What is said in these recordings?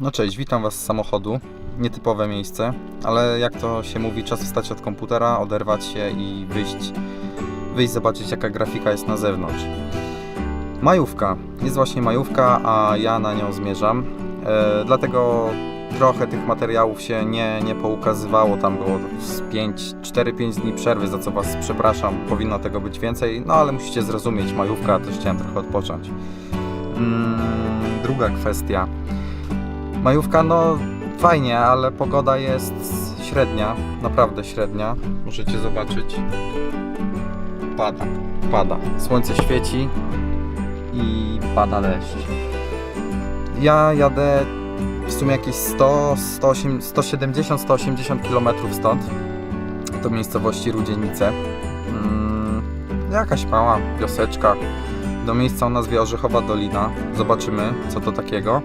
No cześć, witam Was z samochodu. Nietypowe miejsce, ale jak to się mówi, czas wstać od komputera, oderwać się i wyjść, wyjść zobaczyć jaka grafika jest na zewnątrz. Majówka. Jest właśnie majówka, a ja na nią zmierzam. E, dlatego trochę tych materiałów się nie, nie poukazywało. Tam było z 5, 4-5 dni przerwy, za co Was przepraszam. Powinno tego być więcej, no ale musicie zrozumieć, majówka, też chciałem trochę odpocząć. Mm, druga kwestia. Majówka, no fajnie, ale pogoda jest średnia, naprawdę średnia. Możecie zobaczyć. Pada, pada. Słońce świeci i pada deszcz. Ja jadę w sumie jakieś 100, 108, 170, 180 km stąd do miejscowości Rudzienice. Mm, jakaś mała wioseczka do miejsca o nazwie Orzechowa Dolina. Zobaczymy, co to takiego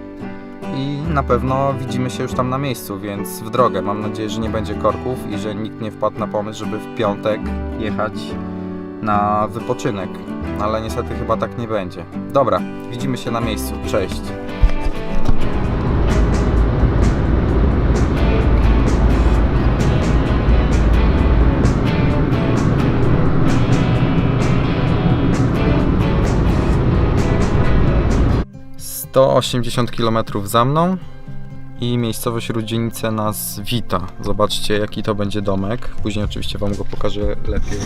i na pewno widzimy się już tam na miejscu, więc w drogę. Mam nadzieję, że nie będzie korków i że nikt nie wpadł na pomysł, żeby w piątek jechać na wypoczynek. Ale niestety chyba tak nie będzie. Dobra, widzimy się na miejscu. Cześć. Sto osiemdziesiąt kilometrów za mną i miejscowość Rudzienice nas wita. Zobaczcie jaki to będzie domek. Później oczywiście Wam go pokażę lepiej.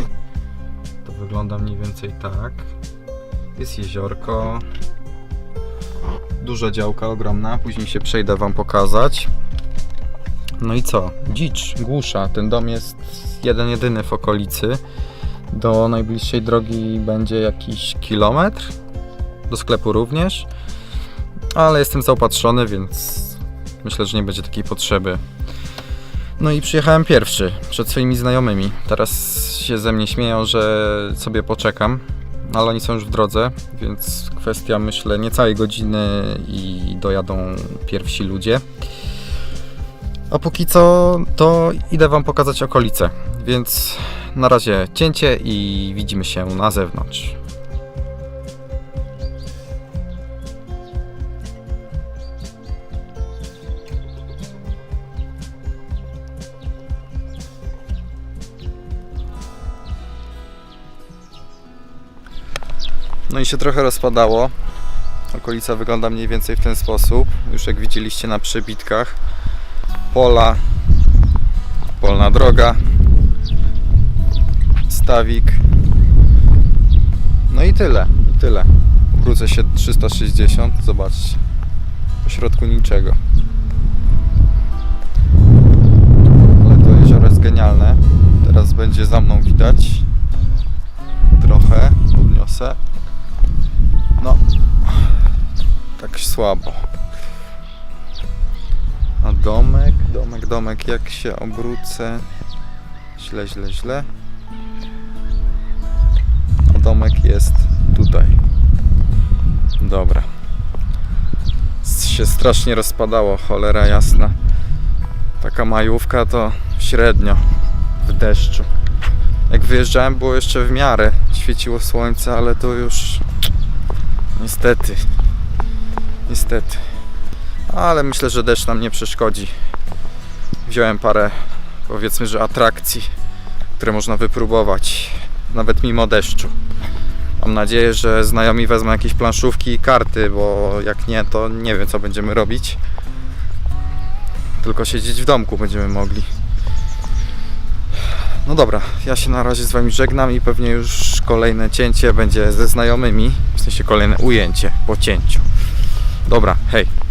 To wygląda mniej więcej tak. Jest jeziorko. Duża działka ogromna. Później się przejdę Wam pokazać. No i co? Dzicz, głusza. Ten dom jest jeden jedyny w okolicy. Do najbliższej drogi będzie jakiś kilometr. Do sklepu również. Ale jestem zaopatrzony, więc myślę, że nie będzie takiej potrzeby. No i przyjechałem pierwszy przed swoimi znajomymi. Teraz się ze mnie śmieją, że sobie poczekam, ale oni są już w drodze, więc kwestia myślę niecałej godziny i dojadą pierwsi ludzie. A póki co to idę Wam pokazać okolice, więc na razie cięcie i widzimy się na zewnątrz. No i się trochę rozpadało. Okolica wygląda mniej więcej w ten sposób. Już jak widzieliście na przebitkach. Pola, polna droga, stawik. No i tyle, i tyle. Obrócę się 360, zobaczcie. Po środku niczego. Ale to jezioro jest genialne. Teraz będzie za mną widać. Trochę podniosę. No, tak słabo. A domek, domek, domek, jak się obrócę. Źle, źle, źle. A domek jest tutaj. Dobra. Się strasznie rozpadało, cholera jasna. Taka majówka to średnio w deszczu. Jak wyjeżdżałem było jeszcze w miarę. Świeciło słońce, ale to już Niestety. Niestety. Ale myślę, że deszcz nam nie przeszkodzi. Wziąłem parę, powiedzmy, że atrakcji, które można wypróbować, nawet mimo deszczu. Mam nadzieję, że znajomi wezmą jakieś planszówki i karty, bo jak nie, to nie wiem, co będziemy robić. Tylko siedzieć w domku będziemy mogli. No dobra, ja się na razie z Wami żegnam i pewnie już kolejne cięcie będzie ze znajomymi, w sensie kolejne ujęcie po cięciu. Dobra, hej.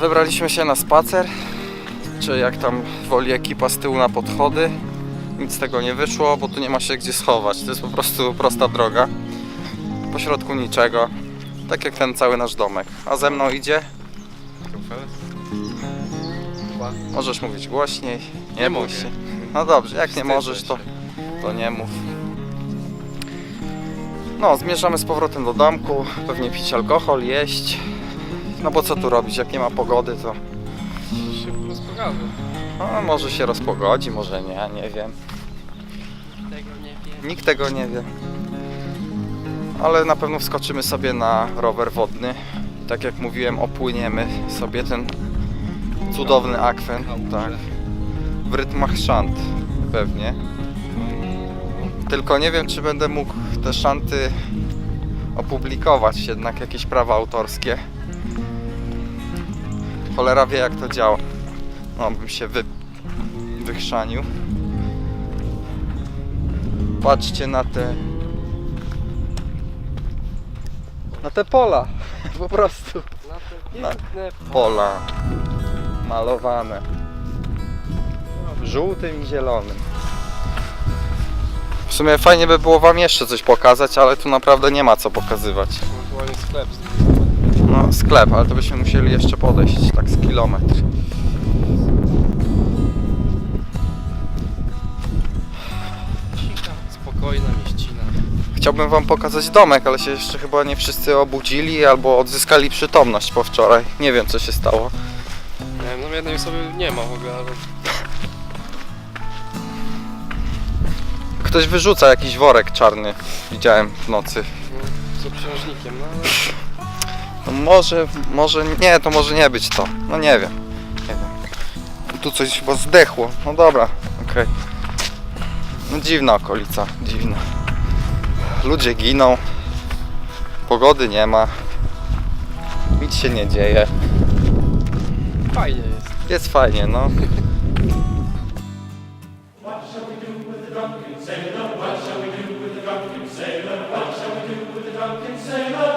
Wybraliśmy się na spacer, czy jak tam woli ekipa z tyłu na podchody. Nic z tego nie wyszło, bo tu nie ma się gdzie schować. To jest po prostu prosta droga. Po środku niczego. Tak jak ten cały nasz domek. A ze mną idzie? Możesz mówić głośniej. Nie, Nie bój się. No dobrze, jak nie możesz, to, to nie mów. No, zmierzamy z powrotem do domku. Pewnie pić alkohol, jeść. No bo co tu robić, jak nie ma pogody, to Szybko rozpogadamy. no, może się rozpogodzi, może nie, nie wiem. Tego nie wiem. Nikt tego nie wie. Ale na pewno wskoczymy sobie na rower wodny. Tak jak mówiłem, opłyniemy sobie ten cudowny akwen. Tak. W rytmach szant pewnie. Tylko nie wiem, czy będę mógł te szanty opublikować, jednak jakieś prawa autorskie. Cholera wie, jak to działa. No, bym się wy... wychrzanił. Patrzcie na te. Na te pola. Po prostu. Na te piękne Pola. Malowane. Żółtym i zielonym. W sumie fajnie by było wam jeszcze coś pokazać, ale tu naprawdę nie ma co pokazywać. ewentualnie sklep. No sklep, ale to byśmy musieli jeszcze podejść tak z kilometr. Spokojna mieścina. Chciałbym wam pokazać domek, ale się jeszcze chyba nie wszyscy obudzili albo odzyskali przytomność po wczoraj. Nie wiem co się stało. Nie wiem, no jednej osoby nie ma w ogóle, ale Ktoś wyrzuca jakiś worek czarny. Widziałem w nocy. no, z obciążnikiem, no ale No może, może, nie, to może nie być to. No nie wiem. Nie wiem. Tu coś chyba zdechło. No dobra, okej. No dziwna okolica, dziwna. Ludzie giną. Pogody nie ma. Nic się nie dzieje. fajnie jest. Jest fajnie, no. sailor, what shall we do with the drunken sailor? What shall we do with the drunken sailor?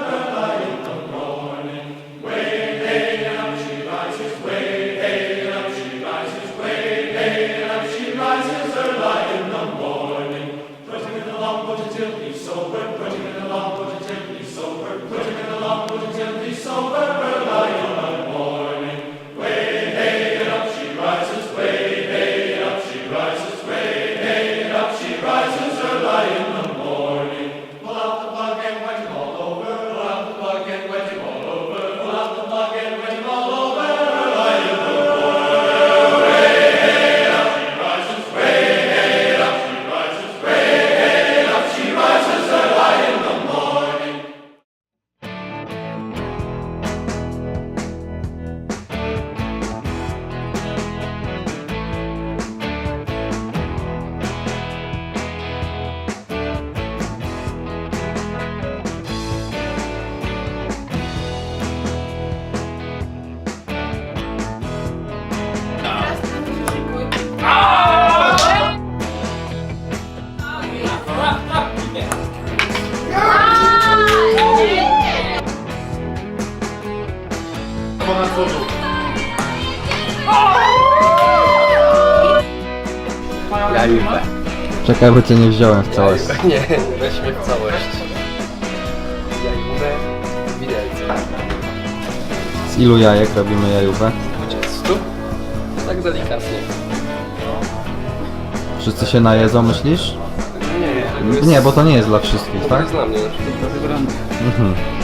Czekaj, bo cię nie wziąłem w całość. Nie, weźmy w całość. Jajówę, widelce. Z ilu jajek robimy jajówę? 20. Tak delikatnie. Wszyscy się najedzą, myślisz? Nie, Nie, bo to nie jest dla wszystkich, to tak? jest dla mnie na przykład. Mhm.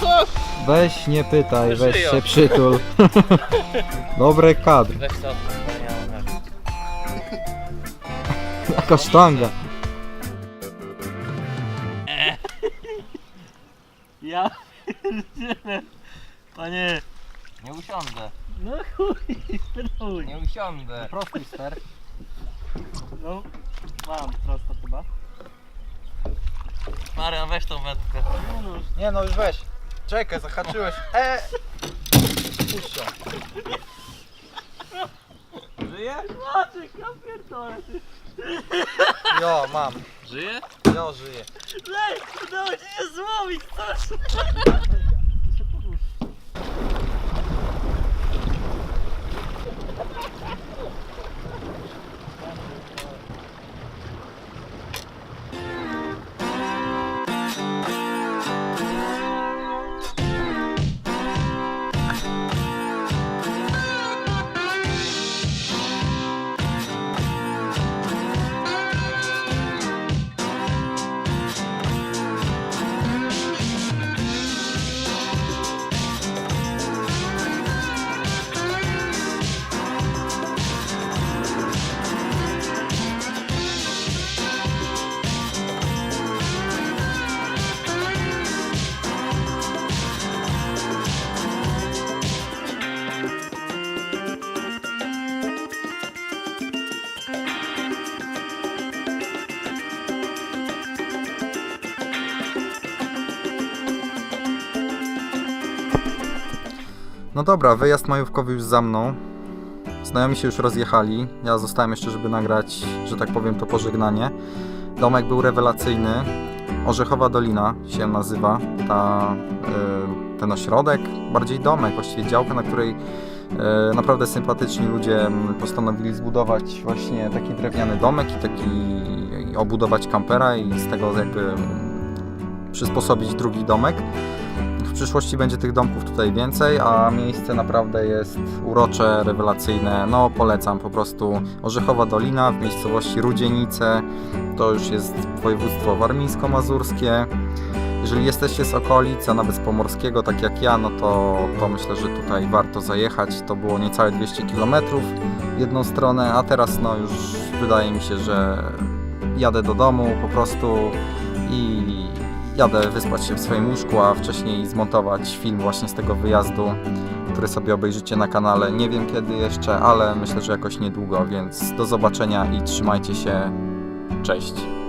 Co? Weź nie pytaj, weź Żyją. się przytul. Dobry kadr, Weź to jaka sztanga. Ja Panie, Nie usiądę. no chuj, spytuj. Nie usiądę. Prosty ster. No, mam prosto chyba. Marian, weź tą wędkę. Nie no już weź. Czekaj, zahaczyłeś. E! Puść ją. Żyje? Maciek, ja pierdolę. ty. Jo, mam. Żyje? Jo, żyję. Lej, udało ci się złowić coś. No dobra, wyjazd majówkowy już za mną. Znajomi się już rozjechali. Ja zostałem jeszcze, żeby nagrać, że tak powiem, to pożegnanie. Domek był rewelacyjny. Orzechowa Dolina się nazywa. Ta, y, ten ośrodek, bardziej domek, właściwie działka, na której y, naprawdę sympatyczni ludzie postanowili zbudować właśnie taki drewniany domek i taki i obudować kampera i z tego jakby przysposobić drugi domek. Przyszłości będzie tych domków tutaj więcej, a miejsce naprawdę jest urocze, rewelacyjne. No polecam po prostu Orzechowa Dolina w miejscowości Rudzienice. To już jest województwo warmińsko-mazurskie. Jeżeli jesteście z okolic, a nawet z Pomorskiego, tak jak ja, no to, to myślę, że tutaj warto zajechać. To było niecałe 200 km w jedną stronę, a teraz no już wydaje mi się, że jadę do domu po prostu i jadę wyspać się w swoim łóżku, a wcześniej zmontować film właśnie z tego wyjazdu, który sobie obejrzycie na kanale. Nie wiem kiedy jeszcze, ale myślę, że jakoś niedługo, więc do zobaczenia i trzymajcie się. Cześć.